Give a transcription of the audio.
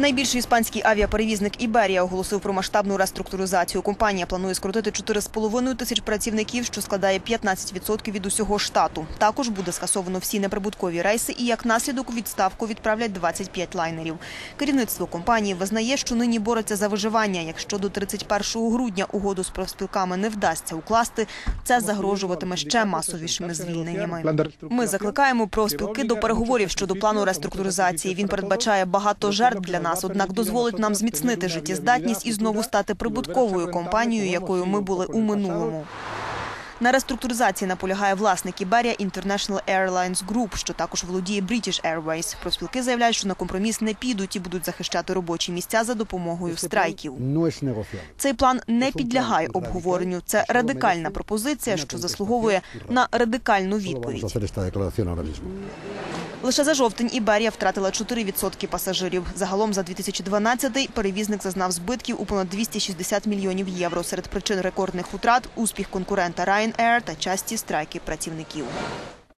Найбільший іспанський авіаперевізник Іберія оголосив про масштабну реструктуризацію. Компанія планує скоротити 4,5 тисяч працівників, що складає 15% від усього штату. Також буде скасовано всі неприбуткові рейси і як наслідок відставку відправлять 25 лайнерів. Керівництво компанії визнає, що нині бореться за виживання. Якщо до 31 грудня угоду з профспілками не вдасться укласти, це загрожуватиме ще масовішими звільненнями. Ми закликаємо профспілки до переговорів щодо плану реструктуризації. Він передбачає багато жертв для нас, однак дозволить нам зміцнити життєздатність і знову стати прибутковою компанією, якою ми були у минулому. На реструктуризації наполягає власник Іберія International Airlines Group, що також володіє British Airways. Профспілки заявляють, що на компроміс не підуть і будуть захищати робочі місця за допомогою страйків. Цей план не підлягає обговоренню. Це радикальна пропозиція, що заслуговує на радикальну відповідь. Лише за жовтень Іберія втратила 4% пасажирів. Загалом за 2012-й перевізник зазнав збитків у понад 260 мільйонів євро. Серед причин рекордних утрат – успіх конкурента Ryanair та часті страйки працівників.